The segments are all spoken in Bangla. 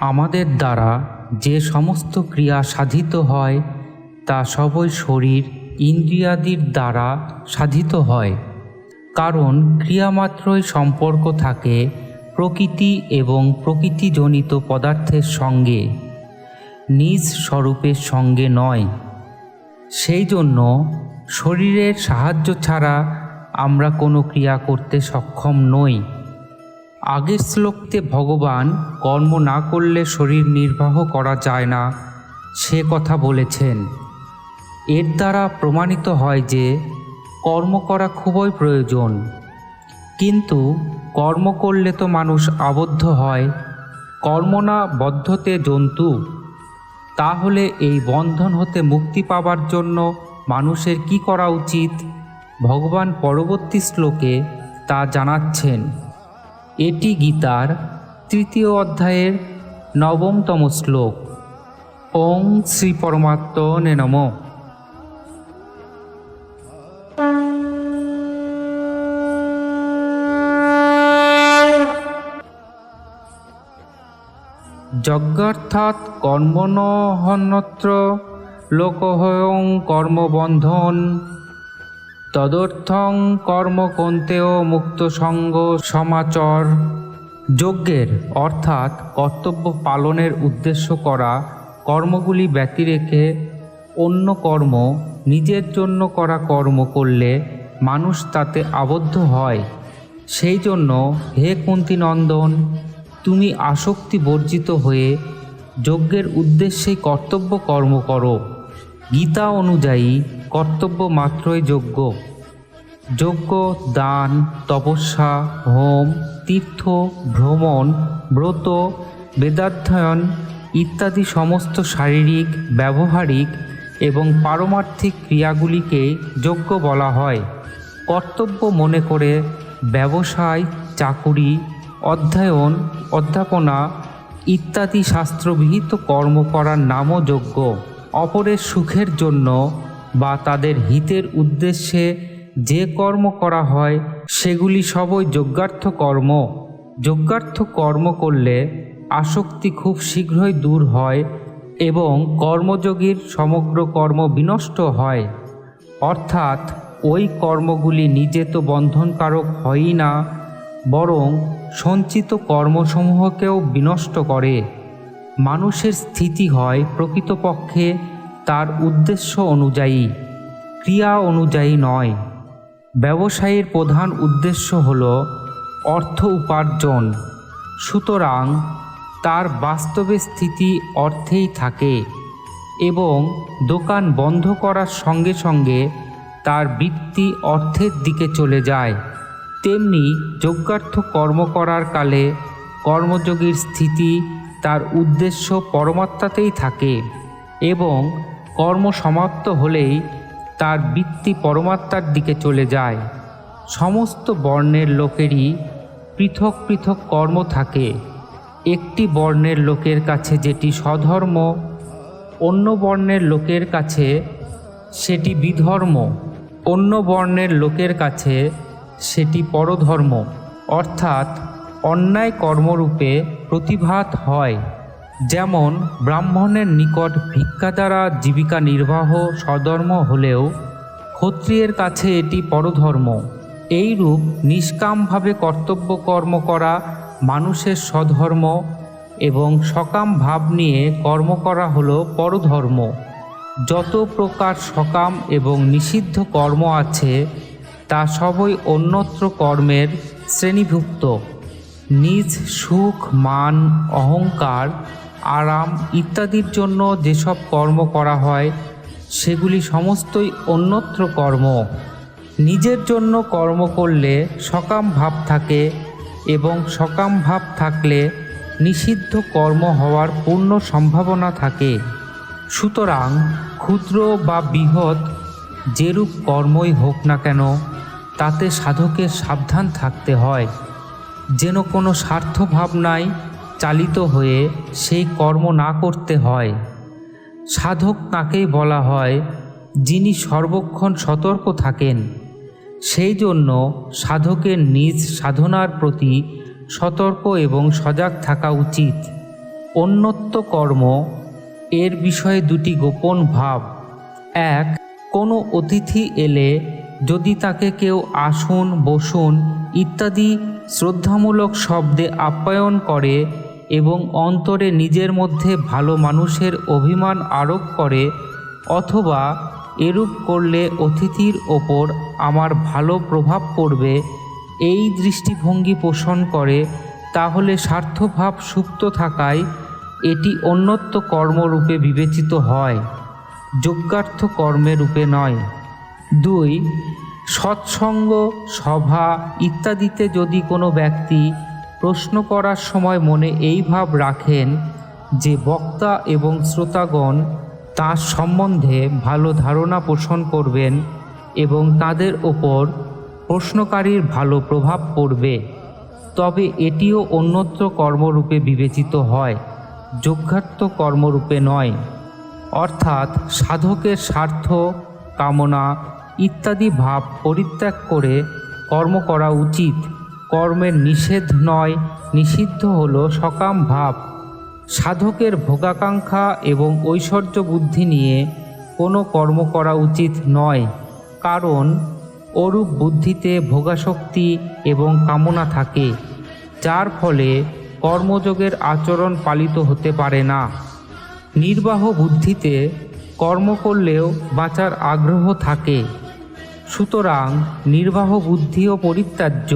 আমাদের দ্বারা যে সমস্ত ক্রিয়া সাধিত হয়, তা সবই শরীর ইন্দ্রিয়াদির দ্বারা সাধিত হয়। কারণ ক্রিয়ামাত্রই সম্পর্ক থাকে প্রকৃতি এবং প্রকৃতিজনিত পদার্থের সঙ্গে, নিজ স্বরূপের সঙ্গে নয়। সেই জন্য শরীরের সাহায্য ছাড়া আমরা কোনো ক্রিয়া করতে সক্ষম নই। আগের শ্লোকতে ভগবান কর্ম না করলে শরীর নির্বাহ করা যায় না। সে কথা বলেছেন। এর দ্বারা প্রমাণিত হয় যে কর্ম করা খুবই প্রয়োজন। কিন্তু কর্ম করলে তো মানুষ আবদ্ধ হয়। কর্ম না বদ্ধতে জন্তু। তাহলে এই বন্ধন হতে মুক্তি পাবার জন্য মানুষের কি করা উচিত? ভগবান পরবর্তী শ্লোকে তা জানাচ্ছেন। এটি গীতার তৃতীয় অধ্যায়ের নবমতম শ্লোক। ওং শ্রী পরমাত্মনে নমঃ। যজ্ঞার্থাৎ কর্মণহন্যত্র লোকহয়ং কর্মবন্ধন তদর্থং কর্মকন্তেও মুক্তসঙ্গ সমাচর। যজ্ঞের, অর্থাৎ কর্তব্য পালনের উদ্দেশ্য করা কর্মগুলি ব্যতি রেখে অন্য কর্ম, নিজের জন্য করা কর্ম করলে মানুষ তাতে আবদ্ধ হয়। সেই জন্য, হে কুন্তিনন্দন, তুমি আসক্তি বর্জিত হয়ে যজ্ঞের উদ্দেশ্যেই কর্তব্য কর্ম করো। গীতা অনুযায়ী কর্তব্য মাত্রই যোগ্য। যজ্ঞ দান, তপস্যা, হোম, তীর্থ, ভ্রমণ, ব্রত, বেদাধ্যয়ন ইত্যাদি সমস্ত শারীরিক, ব্যবহারিক এবং পারমার্থিক ক্রিয়াগুলিকে যোগ্য বলা হয়। কর্তব্য মনে করে ব্যবসায়, চাকুরি, অধ্যয়ন, অধ্যাপনা ইত্যাদি শাস্ত্রবিহিত কর্ম করার নামও যোগ্য। অপরের সুখের জন্য বা তাদের হিতের উদ্দেশ্যে যে কর্ম করা হয়, সেগুলি সবই যজ্ঞার্থ কর্ম। যজ্ঞার্থ কর্ম করলে আসক্তি খুব শীঘ্রই দূর হয় এবং কর্মযোগীর সমগ্র কর্ম বিনষ্ট হয়। অর্থাৎ ওই কর্মগুলি নিজে তো বন্ধনকারক হয়ই না, বরং সঞ্চিত কর্মসমূহকেও বিনষ্ট করে। মানুষের স্থিতি হয় প্রকৃতপক্ষে তার উদ্দেশ্য অনুযায়ী, ক্রিয়া অনুযায়ী নয়। ব্যবসায়ীর প্রধান উদ্দেশ্য হল অর্থ উপার্জন। সুতরাং তার বাস্তবে স্থিতি অর্থেই থাকে এবং দোকান বন্ধ করার সঙ্গে সঙ্গে তার বৃত্তি অর্থের দিকে চলে যায়। তেমনি যজ্ঞার্থ কর্ম করার কালে কর্মযোগীর স্থিতি তার উদ্দেশ্য পরমাত্মাতেই থাকে এবং কর্ম সমাপ্ত হলেই তার বৃত্তি পরমাত্মার দিকে চলে যায়। সমস্ত বর্ণের লোকেরই পৃথক পৃথক কর্ম থাকে। একটি বর্ণের লোকের কাছে যেটি স্বধর্ম, অন্য বর্ণের লোকের কাছে সেটি বিধর্ম, অন্য বর্ণের লোকের কাছে সেটি পরধর্ম। অর্থাৎ অন্যায় কর্মরূপে প্রতিভাত হয়। যেমন ব্রাহ্মণের নিকট ভিক্ষা দ্বারা জীবিকা নির্বাহ স্বধর্ম হলেও ক্ষত্রিয়ের কাছে এটি পরধর্ম। এইরূপ নিষ্কামভাবে কর্তব্য কর্ম করা মানুষের স্বধর্ম এবং সকাম ভাব নিয়ে কর্ম করা হলো পরধর্ম। যত প্রকার সকাম এবং নিষিদ্ধ কর্ম আছে, তা সবই অন্যত্র কর্মের শ্রেণীভুক্ত। নিজ সুখ, মান, অহংকার আরাম ইত্যাদির জন্য যেসব কর্ম করা হয়, সেগুলি সমস্তই অন্যত্র কর্ম। নিজের জন্য কর্ম করলে সকাম ভাব থাকে এবং সকাম ভাব থাকলে নিষিদ্ধ কর্ম হওয়ার পূর্ণ সম্ভাবনা থাকে। সুতরাং ক্ষুদ্র বা বৃহৎ যেরূপ কর্মই হোক না কেন, তাতে সাধকের সাবধান থাকতে হয়। যেন কোনো স্বার্থ ভাবনায় চালিত হয়ে সেই কর্ম না করতে হয়। সাধক তাকেই বলা হয়, যিনি সর্বক্ষণ সতর্ক থাকেন, সেই জন্য সাধকের নিজ সাধনার প্রতি সতর্ক এবং সজাগ থাকা উচিত। অন্যত্ব কর্ম, এর বিষয়ে দুটি গোপন ভাব। এক, কোনো অতিথি এলে যদি তাকে কেউ আসুন, বসুন ইত্যাদি শ্রদ্ধামূলক শব্দে আপ্যায়ন করে এবং অন্তরে নিজের মধ্যে ভালো মানুষের অভিমান আরোপ করে, অথবা এরূপ করলে অতিথির ওপর আমার ভালো প্রভাব পড়বে, এই দৃষ্টিভঙ্গি পোষণ করে, তাহলে স্বার্থভাব সুপ্ত থাকায় এটি অন্যত্ব কর্মরূপে বিবেচিত হয়, যজ্ঞার্থ কর্মের রূপে নয়। দুই, সৎসঙ্গ, সভা ইত্যাদিতে যদি কোনো ব্যক্তি প্রশ্ন করার সময় মনে এই ভাব রাখেন যে বক্তা এবং শ্রোতাগণ তার সম্বন্ধে ভালো ধারণা পোষণ করবেন এবং তাদের ওপর প্রশ্নকারীর ভালো প্রভাব পড়বে। তবে এটিও অন্যত্র কর্মরূপে বিবেচিত হয় যজ্ঞার্থ কর্মরূপে নয়। অর্থাৎ সাধকের স্বার্থ, কামনা ইত্যাদি ভাব পরিত্যাগ করে কর্ম করা উচিত। কর্মের নিষেধ নয়, নিষিদ্ধ হল সকাম ভাব। সাধকের ভোগাকাঙ্ক্ষা এবং ঐশ্বর্য বুদ্ধি নিয়ে কোনো কর্ম করা উচিত নয়, কারণ অরূপ বুদ্ধিতে ভোগাশক্তি এবং কামনা থাকে, যার ফলে কর্মযোগের আচরণ পালিত হতে পারে না। নির্বাহ বুদ্ধিতে কর্ম করলেও বাঁচার আগ্রহ থাকে, সুতরাং নির্বাহ বুদ্ধিও পরিত্যাজ্য।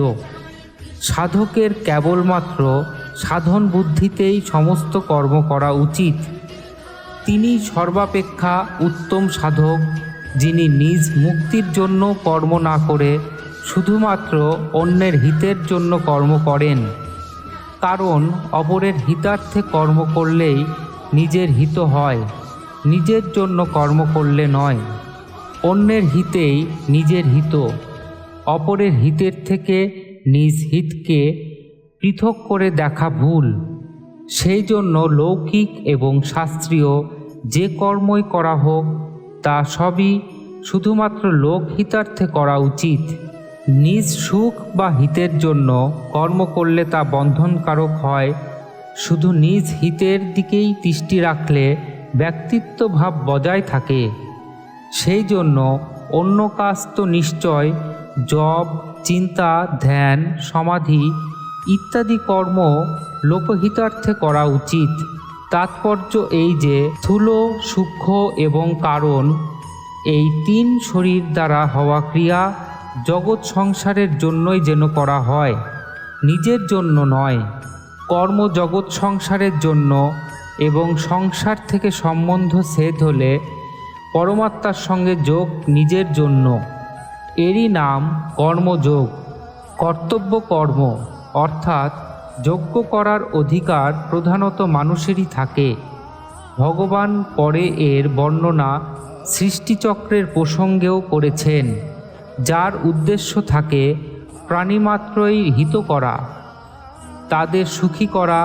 সাধকের কেবলমাত্র সাধন বুদ্ধিতেই সমস্ত কর্ম করা উচিত। তিনি সর্বাপেক্ষা উত্তম সাধক, যিনি নিজ মুক্তির জন্য কর্ম না করে শুধুমাত্র অন্যের হিতের জন্য কর্ম করেন। কারণ অপরের হিতার্থে কর্ম করলেই নিজের হিত হয়, নিজের জন্য কর্ম করলে নয়। অন্যের হিতেই নিজের হিত, অপরের হিতের থেকে নিজ হিতকে পৃথক করে দেখা ভুল। সেই জন্য লৌকিক এবং শাস্ত্রীয় যে কর্মই করা হোক, তা সবই শুধুমাত্র লোকহিতার্থে করা উচিত। নিজ সুখ বা হিতের জন্য কর্ম করলে তা বন্ধনকারক হয়। শুধু নিজ হিতের দিকেই দৃষ্টি রাখলে ব্যক্তিত্ব ভাব বজায় থাকে। সেই জন্য অন্য কাজ তো নিশ্চয়, জব চিন্তা, ধ্যান, সমাধি ইত্যাদি কর্ম লোকহিতার্থে করা উচিত। তাৎপর্য এই যে স্থূল সূক্ষ্ম এবং কারণ এই তিন শরীর দ্বারা হওয়া ক্রিয়া জগৎ সংসারের জন্যই যেন করা হয়, নিজের জন্য নয়। কর্ম জগৎ সংসারের জন্য এবং সংসার থেকে সম্বন্ধ ছেদ হলে পরমাত্মার সঙ্গে যোগ নিজের জন্য। এরই নাম কর্মযোগ, কর্তব্য কর্ম, অর্থাৎ যজ্ঞ করার অধিকার প্রধানত মানুষেরই থাকে। ভগবান পরে এর বর্ণনা সৃষ্টিচক্রের প্রসঙ্গেও করেছেন, যার উদ্দেশ্য থাকে প্রাণীমাত্রই হিত করা, তাদের সুখী করা,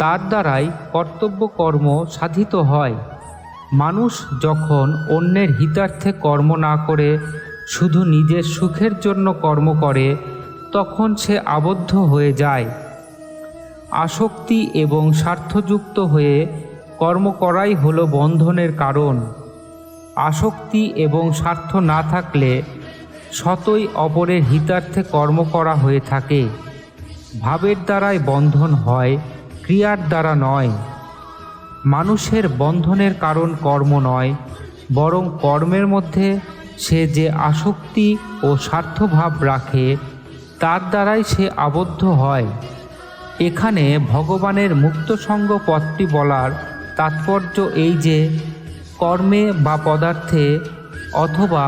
তার দ্বারাই কর্তব্য কর্ম সাধিত হয়। মানুষ যখন অন্যের হিতার্থে কর্ম না করে শুধু নিজের সুখের জন্য কর্ম করে, তখন সে আবদ্ধ হয়ে যায়। আসক্তি এবং স্বার্থযুক্ত হয়ে কর্ম করাই হলো বন্ধনের কারণ। আসক্তি এবং স্বার্থ না থাকলে শতই অপরের হিতার্থে কর্ম করা হয়ে থাকে। ভাবের দ্বারাই বন্ধন হয়, ক্রিয়ার দ্বারা নয়। মানুষের বন্ধনের কারণ কর্ম নয়, বরং কর্মের মধ্যে সে যে আসক্তি ও স্বার্থভাব রাখে, তার দ্বারাই সে আবদ্ধ হয়। এখানে ভগবানের মুক্তসঙ্গ পথটি বলার তাৎপর্য এই যে, কর্মে বা পদার্থে অথবা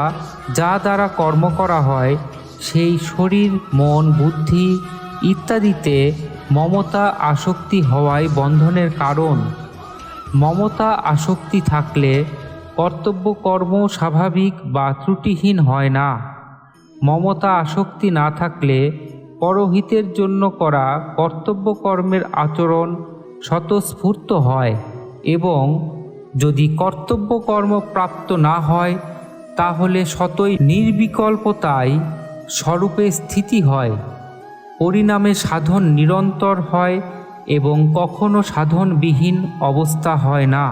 যা দ্বারা কর্ম করা হয়, সেই শরীর, মন, বুদ্ধি ইত্যাদিতে মমতা আসক্তি হওয়াই বন্ধনের কারণ। মমতা আসক্তি থাকলে কর্তব্য কর্ম স্বাভাবিক বা ত্রুটিহীন হয় না। মমতা আসক্তি না থাকলে পরহিতের জন্য করা কর্তব্য কর্মের আচরণ স্বতঃস্ফূর্ত হয় এবং যদি কর্তব্য কর্ম প্রাপ্ত না হয়, তাহলে শতই নির্বিকল্পতায় স্বরূপে স্থিতি হয়, পরিণামে সাধন নিরন্তর হয় এবং কখনো সাধনবিহীন অবস্থা হয় না।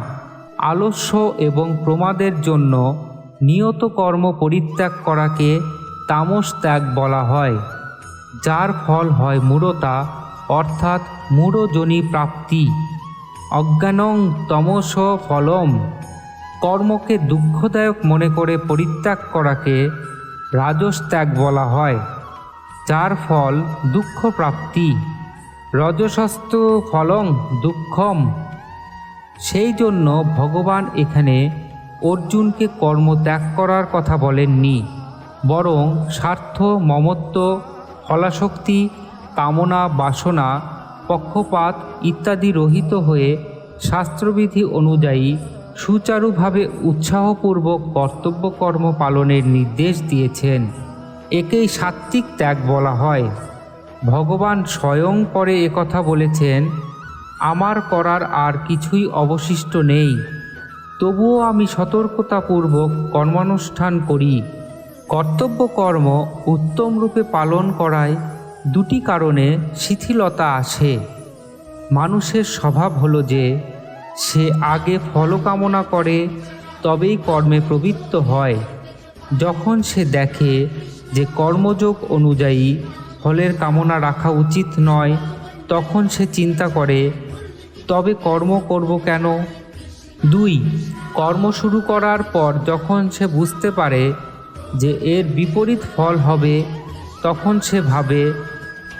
আলস্য এবং প্রমাদের জন্য নিয়ত কর্ম পরিত্যাগ করাকে তামস ত্যাগ বলা হয়, যার ফল হয় মূঢ়তা অর্থাৎ মূঢ়জনী প্রাপ্তি। অজ্ঞানং তমস ফলম, কর্মকে দুঃখদায়ক মনে করে পরিত্যাগ করাকে রাজস ত্যাগ বলা হয়, যার ফল দুঃখ প্রাপ্তি। রজসস্তু ফলং দুঃখম সেই জন্য ভগবান এখানে অর্জুনকে কর্ম ত্যাগ করার কথা বলেননি, বরং স্বার্থ, মমত্ব, ফলাশক্তি, কামনা, বাসনা, পক্ষপাত ইত্যাদি রহিত হয়ে শাস্ত্রবিধি অনুযায়ী সুচারুভাবে উৎসাহপূর্বক কর্তব্য কর্ম পালনের নির্দেশ দিয়েছেন। একেই সাত্ত্বিক ত্যাগ বলা হয়। ভগবান স্বয়ং পরে একথা বলেছেন আমার করার আর কিছুই অবশিষ্ট নেই। তবুও আমি সতর্কতাপূর্বক কর্মানুষ্ঠান করি। কর্তব্য কর্ম উত্তম রূপে পালন করায় দুটি কারণে শিথিলতা আসে। মানুষের স্বভাব হলো যে, সে আগে ফলকামনা করে, তবেই কর্মে প্রবৃত্ত হয়। যখন সে দেখে যে কর্মযোগ অনুযায়ী ফলের কামনা রাখা উচিত নয়, তখন সে চিন্তা করে তবে কর্ম করব কেন? দুই, কর্ম শুরু করার পর যখন সে বুঝতে পারে যে এর বিপরীত ফল হবে, তখন সে ভাবে,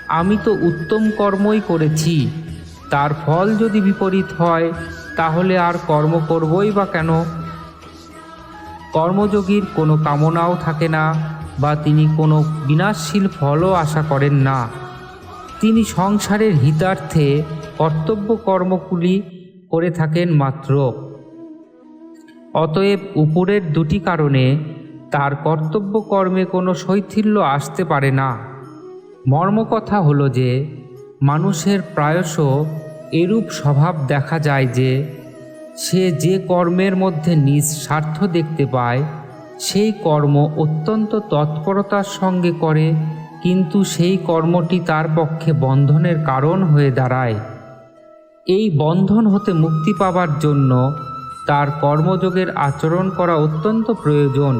আমি তো উত্তম কর্মই করেছি। তার ফল যদি বিপরীত হয়, তাহলে আর কর্ম করবই বা কেন? কর্মযোগীর কোনো কামনাও থাকে না বা তিনি কোনো বিনাশশীল ফলও আশা করেন না। তিনি সংসারের হিতার্থে কর্তব্য কর্মগুলি করে থাকেন মাত্র। অতএব উপরের দুটি কারণে তার কর্তব্য কর্মে কোনো শৈথিল্য আসতে পারে না। মর্মকথা হলো যে, মানুষের প্রায়শ এরূপ স্বভাব দেখা যায় যে, সে যে কর্মের মধ্যে নিজ স্বার্থ দেখতে পায়, সেই কর্ম অত্যন্ত তৎপরতার সঙ্গে করে, কিন্তু সেই কর্মটি তার পক্ষে বন্ধনের কারণ হয়ে দাঁড়ায়। এই বন্ধন হতে মুক্তি পাবার জন্য তার কর্মযোগের আচরণ করা অত্যন্ত প্রয়োজন।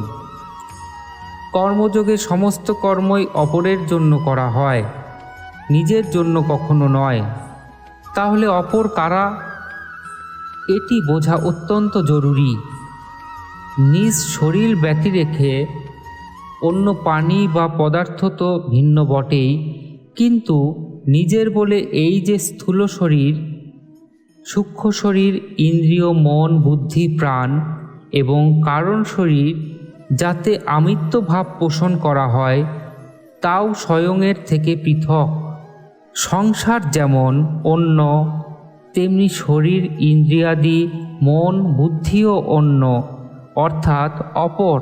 কর্মযোগে সমস্ত কর্মই অপরের জন্য করা হয়, নিজের জন্য কখনো নয়। তাহলে অপর কারা? এটি বোঝা অত্যন্ত জরুরি। নিজ শরীর ব্যতি রেখে অন্য পানি বা পদার্থ তো ভিন্ন বটেই, কিন্তু নিজের বলে এই যে স্থূল শরীর সূক্ষ্ম শরীর, ইন্দ্রিয়, মন, বুদ্ধি, প্রাণ এবং কারণ শরীর যাতে আমিত্ব ভাব পোষণ করা হয়, তাও স্বয়ংয়ের থেকে পৃথক। সংসার যেমন অন্য, তেমনি শরীর, ইন্দ্রিয়াদি, মন, বুদ্ধিও অন্য, অর্থাৎ অপর।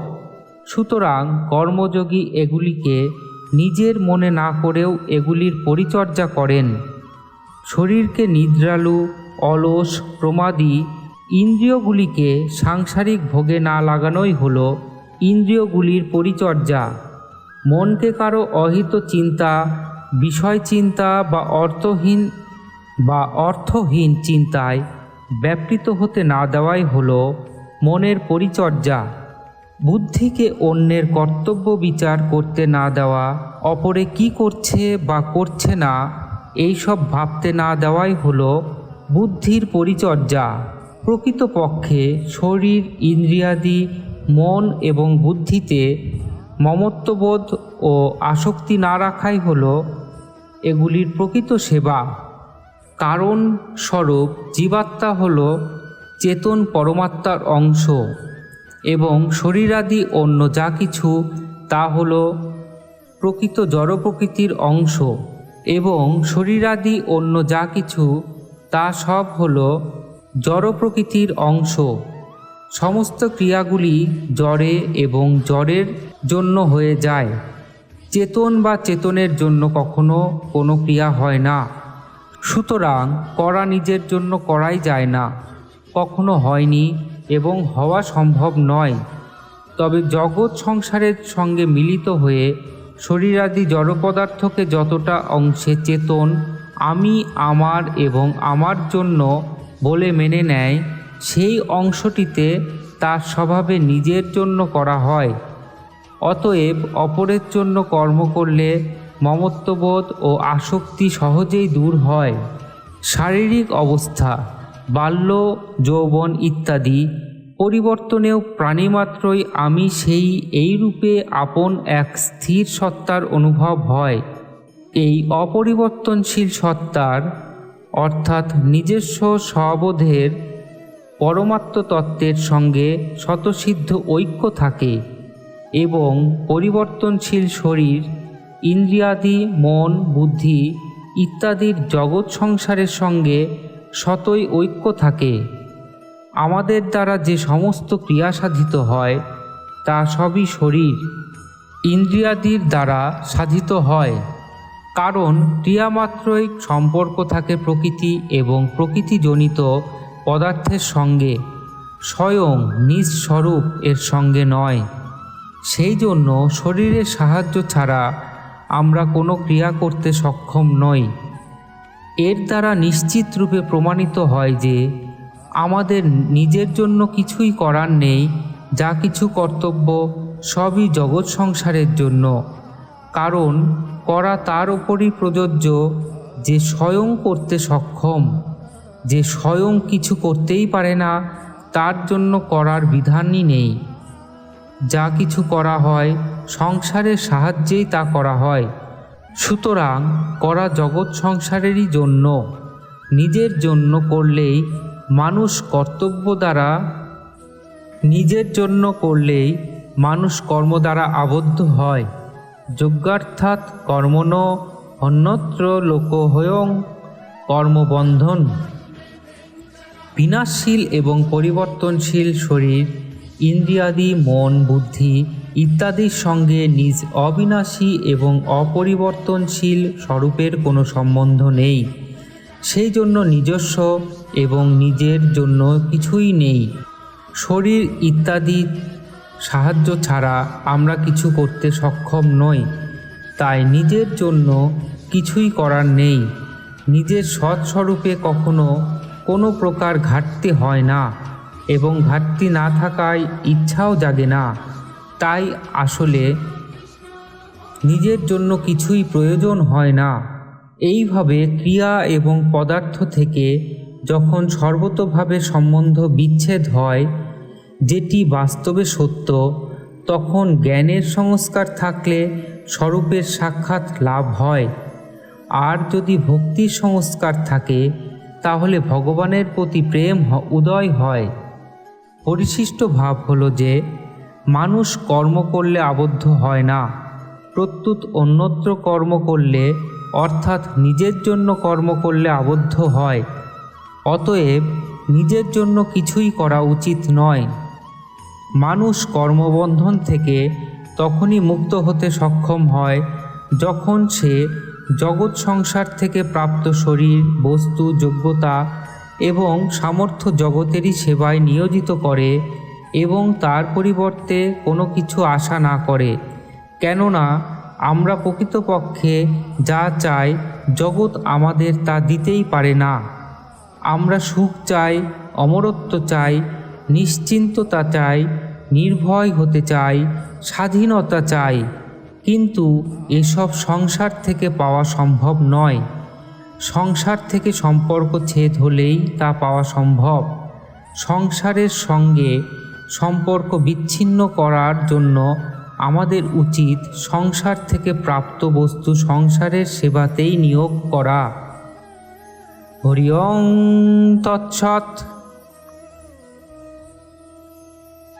সুতরাং কর্মযোগী এগুলিকে নিজের মনে না করেও এগুলির পরিচর্যা করেন। শরীরকে নিদ্রালু, অলস, প্রমাদী, ইন্দ্রিয়গুলিকে সাংসারিক ভোগে না লাগানোই হল ইন্দ্রিয়গুলির পরিচর্যা। মনকে কারও অহিত চিন্তা, বিষয় চিন্তা বা অর্থহীন বা অর্থহীন চিন্তায় ব্যাপৃত হতে না দেওয়াই হল মনের পরিচর্যা। বুদ্ধিকে অন্যের কর্তব্য বিচার করতে না দেওয়া, অপরে কি করছে বা করছে না এইসব ভাবতে না দেওয়াই হলো বুদ্ধির পরিচর্যা। প্রকৃতপক্ষে শরীর, ইন্দ্রিয়াদি, মন এবং বুদ্ধিতে মমত্ববোধ ও আসক্তি না রাখাই হল এগুলির প্রকৃত সেবা। কারণ স্বরূপ জীবাত্মা হল চেতন পরমাত্মার অংশ এবং শরীরাদি অন্য যা কিছু তা হল প্রকৃত জড় প্রকৃতির অংশ। এবং শরীরাদি অন্য যা কিছু, তা সব হল জড় প্রকৃতির অংশ। সমস্ত ক্রিয়াগুলি জড়ে এবং জড়ের জন্য হয়ে যায়। চেতন বা চেতনের জন্য কখনো কোনো ক্রিয়া হয় না। সুতরাং করা নিজের জন্য করাই যায় না। কখনো হয়নি এবং হওয়া সম্ভব নয়। তবে জগৎ সংসারের সঙ্গে মিলিত হয়ে শরীরাদি জড় পদার্থকে যতটা অংশে চেতন, আমি আমার এবং আমার জন্য বলে মেনে নেয়, সেই অংশটিতে তার স্বভাবে নিজের জন্য করা হয়। অতএব অপরের জন্য কর্ম করলে মমত্ববোধ ও আসক্তি সহজেই দূর হয়। শারীরিক অবস্থা, বাল্য, যৌবন ইত্যাদি পরিবর্তনেও প্রাণীমাত্রই আমি সেই এই রূপে আপন এক স্থির সত্তার অনুভব হয়। এই অপরিবর্তনশীল সত্তার, অর্থাৎ নিজস্ব স্ববোধের পরমাত্ম তত্ত্বের সঙ্গে স্বতসিদ্ধ ঐক্য থাকে এবং পরিবর্তনশীল শরীর, ইন্দ্রিয়াদি, মন, বুদ্ধি ইত্যাদির জগৎ সংসারের সঙ্গে সতই ঐক্য থাকে। আমাদের দ্বারা যে সমস্ত ক্রিয়া সাধিত হয়, তা সবই শরীর, ইন্দ্রিয়াদির দ্বারা সাধিত হয়। কারণ ক্রিয়ামাত্রই সম্পর্ক থাকে প্রকৃতি এবং প্রকৃতিজনিত পদার্থের সঙ্গে, স্বয়ং নিজ স্বরূপ এর সঙ্গে নয়। সেই জন্য শরীরের সাহায্য ছাড়া আমরা কোনো ক্রিয়া করতে সক্ষম নই। এর দ্বারা নিশ্চিত রূপে প্রমাণিত হয় যে আমাদের নিজের জন্য কিছুই করার নেই, যা কিছু কর্তব্য সবই জগৎ সংসারের জন্য। কারণ করা তার উপরই প্রযোজ্য যে স্বয়ং করতে সক্ষম। যে স্বয়ং কিছু করতেই পারে না, তার জন্য করার বিধানই নেই। যা কিছু করা হয়, সংসারের সাহায্যেই তা করা হয়। সুতরাং করা জগৎ সংসারেরই জন্য, নিজের জন্য করলেই মানুষ কর্তব্য দ্বারা নিজের জন্য করলেই মানুষ কর্ম দ্বারা আবদ্ধ হয়। যজ্ঞার্থাৎ কর্মণ অন্যত্র লোকহয়ং কর্মবন্ধন। বিনাশশীল এবং পরিবর্তনশীল শরীর, ইন্দ্রিয়াদি, মন, বুদ্ধি ইত্যাদির সঙ্গে নিজ অবিনাশী এবং অপরিবর্তনশীল স্বরূপের কোনো সম্বন্ধ নেই। সেই জন্য নিজস্ব এবং নিজের জন্য কিছুই নেই। শরীর ইত্যাদি সাহায্য ছাড়া আমরা কিছু করতে সক্ষম নই। তাই নিজের জন্য কিছুই করার নেই। নিজের সৎস্বরূপে কখনো কোনো প্রকার ঘাটতি হয় না এবং ঘাটতি না থাকায় ইচ্ছাও জাগে না। তাই আসলে নিজের জন্য কিছুই প্রয়োজন হয় না। এইভাবে ক্রিয়া এবং পদার্থ থেকে যখন সর্বতোভাবে সম্বন্ধ বিচ্ছেদ হয়, যেটি বাস্তবে সত্য, তখন জ্ঞানের সংস্কার থাকলে স্বরূপের সাক্ষাৎ লাভ হয়। আর যদি ভক্তির সংস্কার থাকে, তাহলে ভগবানের প্রতি প্রেম উদয় হয়। পরিশিষ্ট ভাব হলো যে, মানুষ কর্ম করলে আবদ্ধ হয় না। প্রত্যুত অন্যত্র কর্ম করলে, অর্থাৎ নিজের জন্য কর্ম করলে আবদ্ধ হয়। অতএব নিজের জন্য কিছুই করা উচিত নয়। মানুষ কর্মবন্ধন থেকে তখনই মুক্ত হতে সক্ষম হয় যখন সে জগৎ সংসার থেকে প্রাপ্ত শরীর, বস্তু, যোগ্যতা এবং সামর্থ্য জগতেরই সেবায় নিয়োজিত করে এবং তার পরিবর্তে কোনো কিছু আশা না করে। কেননা, আমরা প্রকৃতপক্ষে যা চাই জগৎ আমাদের তা দিতেই পারে না। আমরা সুখ চাই, অমরত্ব চাই, নিশ্চিন্ততা চাই, নির্ভয় হতে চাই, স্বাধীনতা চাই। কিন্তু এসব সংসার থেকে পাওয়া সম্ভব নয়। সংসার থেকে সম্পর্ক ছেদ হলেই তা পাওয়া সম্ভব। সংসারের সঙ্গে সম্পর্ক বিচ্ছিন্ন করার জন্য আমাদের উচিত সংসার থেকে প্রাপ্ত বস্তু সংসারের সেবাতেই নিয়োগ করা। হরি ওং তৎসৎ।